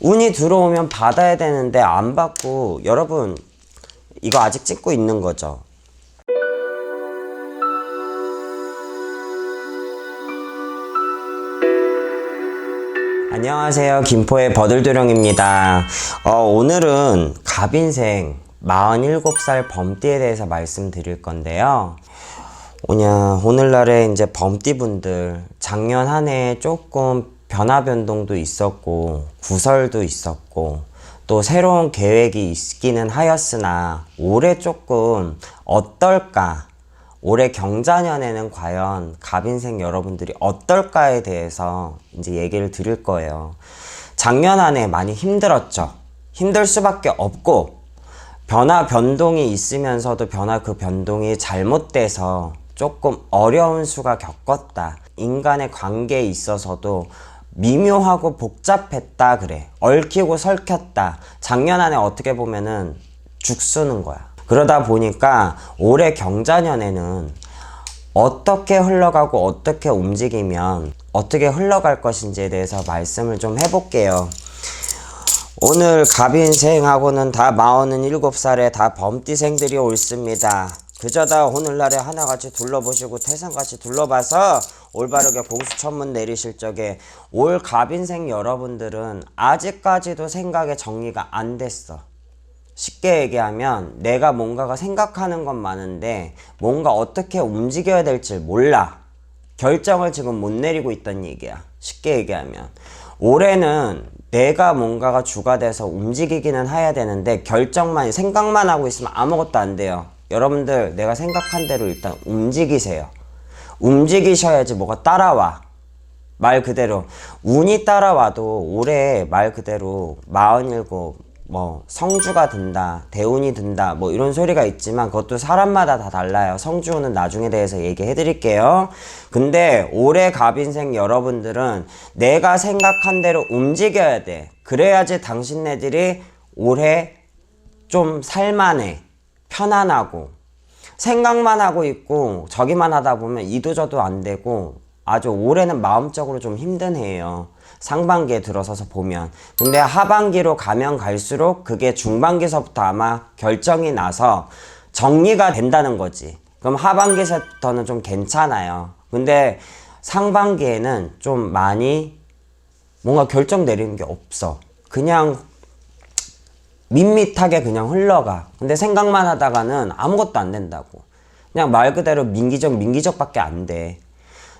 운이 들어오면 받아야 되는데 안 받고 여러분 이거 아직 찍고 있는 거죠. 안녕하세요. 김포의 버들도령입니다. 어, 오늘은 갑인생 47살 범띠에 대해서 말씀드릴 건데요. 오냐, 오늘날에 이제 범띠분들 작년 한 해 조금 변화 변동도 있었고 구설도 있었고 또 새로운 계획이 있기는 하였으나 올해 조금 어떨까 올해 경자년에는 과연 갑인생 여러분들이 어떨까에 대해서 이제 얘기를 드릴 거예요. 작년 한해 많이 힘들었죠. 힘들 수밖에 없고 변화 변동이 있으면서도 변화 그 변동이 잘못돼서 조금 어려운 수가 겪었다. 인간의 관계에 있어서도 미묘하고 복잡했다 그래. 얽히고 설켰다. 작년 안에 어떻게 보면은 죽쓰는 거야. 그러다 보니까 올해 경자년에는 어떻게 흘러가고 어떻게 움직이면 어떻게 흘러갈 것인지에 대해서 말씀을 좀 해볼게요. 오늘 갑인생하고는 다 마흔은 일곱 살에 다 범띠생들이 옳습니다. 그저 다 오늘날에 하나같이 둘러보시고 태산같이 둘러봐서 올바르게 공수천문 내리실 적에 올 갑인생 여러분들은 아직까지도 생각의 정리가 안 됐어. 쉽게 얘기하면 내가 뭔가가 생각하는 건 많은데 뭔가 어떻게 움직여야 될지 몰라. 결정을 지금 못 내리고 있단 얘기야. 쉽게 얘기하면. 올해는 내가 뭔가가 주가 돼서 움직이기는 해야 되는데 결정만, 생각만 하고 있으면 아무것도 안 돼요. 여러분들 내가 생각한 대로 일단 움직이세요. 움직이셔야지 뭐가 따라와. 말 그대로 운이 따라와도 올해 말 그대로 47, 뭐 성주가 든다, 대운이 든다, 뭐 이런 소리가 있지만 그것도 사람마다 다 달라요. 성주운은 나중에 대해서 얘기해 드릴게요. 근데 올해 갑인생 여러분들은 내가 생각한 대로 움직여야 돼. 그래야지 당신네들이 올해 좀 살만해. 편안하고 생각만 하고 있고 저기만 하다 보면 이도저도 안 되고 아주 올해는 마음적으로 좀 힘든 해예요. 상반기에 들어서서 보면. 근데 하반기로 가면 갈수록 그게 중반기서부터 아마 결정이 나서 정리가 된다는 거지. 그럼 하반기부터는 좀 괜찮아요. 근데 상반기에는 좀 많이 뭔가 결정 내리는 게 없어. 그냥 밋밋하게 그냥 흘러가. 근데 생각만 하다가는 아무것도 안 된다고. 그냥 말 그대로 민기적, 민기적 밖에 안 돼.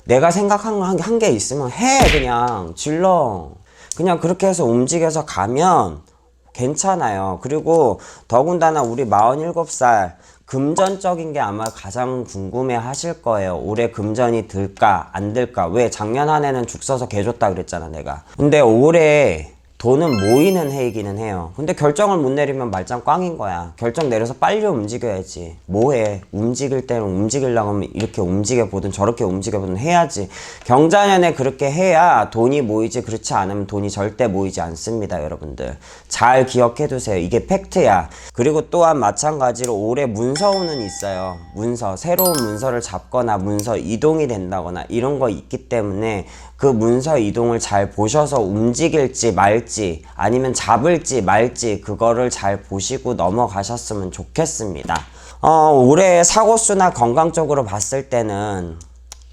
내가 생각한 한게 있으면 해, 그냥. 질러. 그냥 그렇게 해서 움직여서 가면 괜찮아요. 그리고 더군다나 우리 47살 금전적인 게 아마 가장 궁금해 하실 거예요. 올해 금전이 들까, 안 들까. 왜 작년 한 해는 죽 써서 개 줬다 그랬잖아, 내가. 근데 올해 돈은 모이는 해이기는 해요. 근데 결정을 못 내리면 말짱 꽝인 거야. 결정 내려서 빨리 움직여야지. 뭐해? 움직일 때는 움직이려고 하면 이렇게 움직여 보든 저렇게 움직여 보든 해야지. 경자년에 그렇게 해야 돈이 모이지 그렇지 않으면 돈이 절대 모이지 않습니다, 여러분들. 잘 기억해 두세요. 이게 팩트야. 그리고 또한 마찬가지로 올해 문서운은 있어요. 문서. 새로운 문서를 잡거나 문서 이동이 된다거나 이런 거 있기 때문에 그 문서 이동을 잘 보셔서 움직일지 말지 아니면 잡을지 말지 그거를 잘 보시고 넘어가셨으면 좋겠습니다. 어, 올해 사고수나 건강적으로 봤을 때는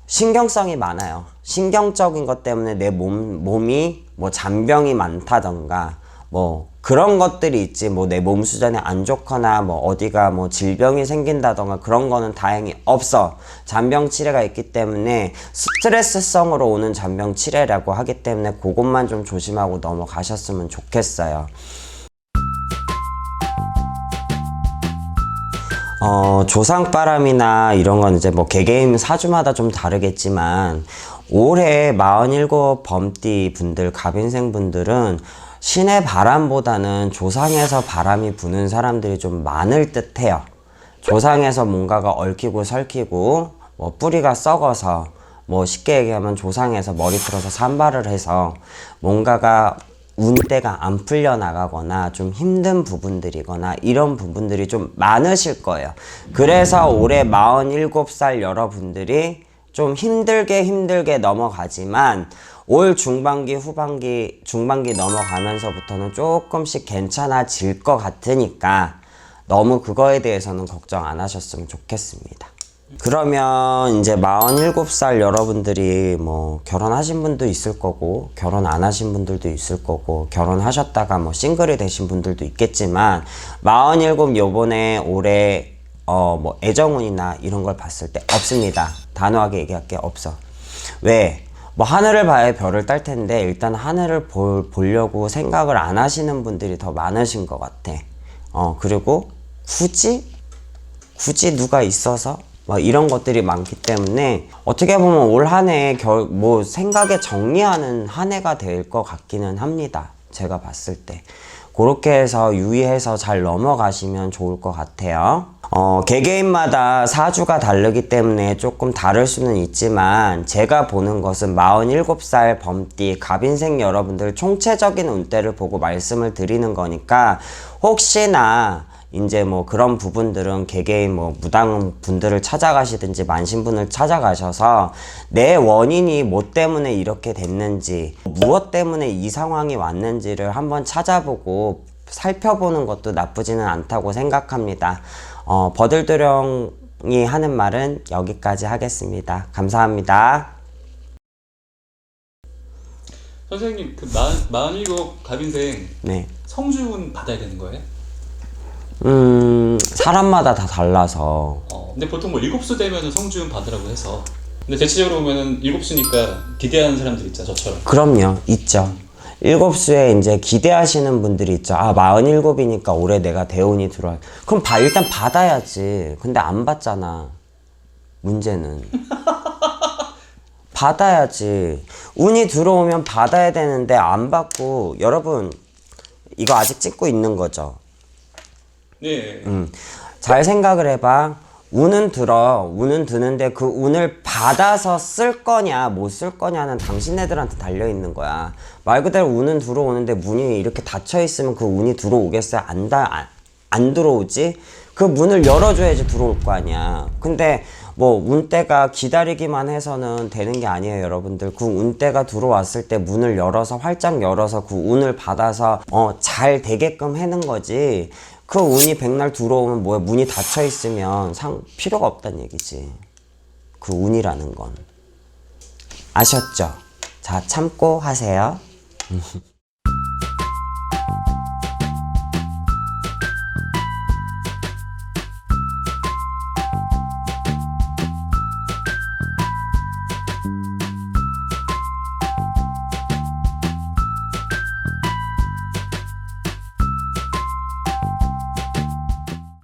신경성이 많아요. 신경적인 것 때문에 내 몸, 몸이 뭐 잔병이 많다던가 뭐 그런 것들이 있지. 뭐 내 몸 수준이 안 좋거나 뭐 어디가 뭐 질병이 생긴다던가 그런 거는 다행히 없어. 잔병 치레가 있기 때문에 스트레스성으로 오는 잔병 치레라고 하기 때문에 그것만 좀 조심하고 넘어가셨으면 좋겠어요. 어, 조상바람이나 이런 건 이제 뭐 개개인 사주마다 좀 다르겠지만 올해 47 범띠 분들, 갑인생 분들은 신의 바람보다는 조상에서 바람이 부는 사람들이 좀 많을 듯 해요. 조상에서 뭔가가 얽히고 설키고 뭐 뿌리가 썩어서 뭐 쉽게 얘기하면 조상에서 머리 틀어서 산발을 해서 뭔가가 운대가 안 풀려 나가거나 좀 힘든 부분들이거나 이런 부분들이 좀 많으실 거예요. 그래서 올해 47살 여러분들이 좀 힘들게 힘들게 넘어가지만 올 중반기, 후반기, 중반기 넘어가면서부터는 조금씩 괜찮아질 것 같으니까 너무 그거에 대해서는 걱정 안 하셨으면 좋겠습니다. 그러면 이제 47살 여러분들이 뭐 결혼하신 분도 있을 거고 결혼 안 하신 분들도 있을 거고 결혼하셨다가 뭐 싱글이 되신 분들도 있겠지만 47 요번에 올해 어 뭐 애정운이나 이런 걸 봤을 때 없습니다. 단호하게 얘기할게 없어. 왜? 뭐 하늘을 봐야 별을 딸 텐데 일단 하늘을 볼, 보려고 생각을 안 하시는 분들이 더 많으신 것 같아. 어 그리고 굳이 굳이 누가 있어서 막 이런 것들이 많기 때문에 어떻게 보면 올 한해결뭐 생각에 정리하는 한 해가 될 것 같기는 합니다. 제가 봤을 때 그렇게 해서 유의해서 잘 넘어가시면 좋을 것 같아요. 어, 개개인마다 사주가 다르기 때문에 조금 다를 수는 있지만 제가 보는 것은 47살 범띠 갑인생 여러분들 총체적인 운대를 보고 말씀을 드리는 거니까 혹시나 이제 뭐 그런 부분들은 개개인 뭐 무당 분들을 찾아가시든지 만신분을 찾아가셔서 내 원인이 뭐 때문에 이렇게 됐는지 무엇 때문에 이 상황이 왔는지를 한번 찾아보고 살펴보는 것도 나쁘지는 않다고 생각합니다. 어, 버들도령이 하는 말은 여기까지 하겠습니다. 감사합니다. 선생님 그 마, 47 갑인생 네. 성주운 받아야 되는 거예요? 음, 사람마다 다 달라서 어, 근데 보통 뭐 일곱수 되면은 성주운 받으라고 해서 근데 대체적으로 보면은 일곱수니까 기대하는 사람들 있죠 저처럼 그럼요, 있죠. 일곱 수에 이제 기대하시는 분들이 있죠. 아, 47이니까 올해 내가 대운이 들어와. 그럼 봐, 일단 받아야지. 근데 안 받잖아. 문제는. 받아야지. 운이 들어오면 받아야 되는데 안 받고, 여러분, 이거 아직 찍고 있는 거죠. 네 음. 잘 생각을 해봐. 운은 들어. 운은 드는데 그 운을 받아서 쓸 거냐, 못 쓸 거냐는 당신네들한테 달려 있는 거야. 말 그대로 운은 들어오는데 문이 이렇게 닫혀 있으면 그 운이 들어오겠어요? 안, 다, 안, 안 들어오지? 그 문을 열어줘야지 들어올 거 아니야. 근데 뭐 운대가 기다리기만 해서는 되는 게 아니에요, 여러분들. 그 운대가 들어왔을 때 문을 열어서 활짝 열어서 그 운을 받아서 어, 잘 되게끔 해는 거지. 그 운이 백날 들어오면 뭐야 문이 닫혀 있으면 상 필요가 없다는 얘기지. 그 운이라는 건 아셨죠? 자 참고 하세요.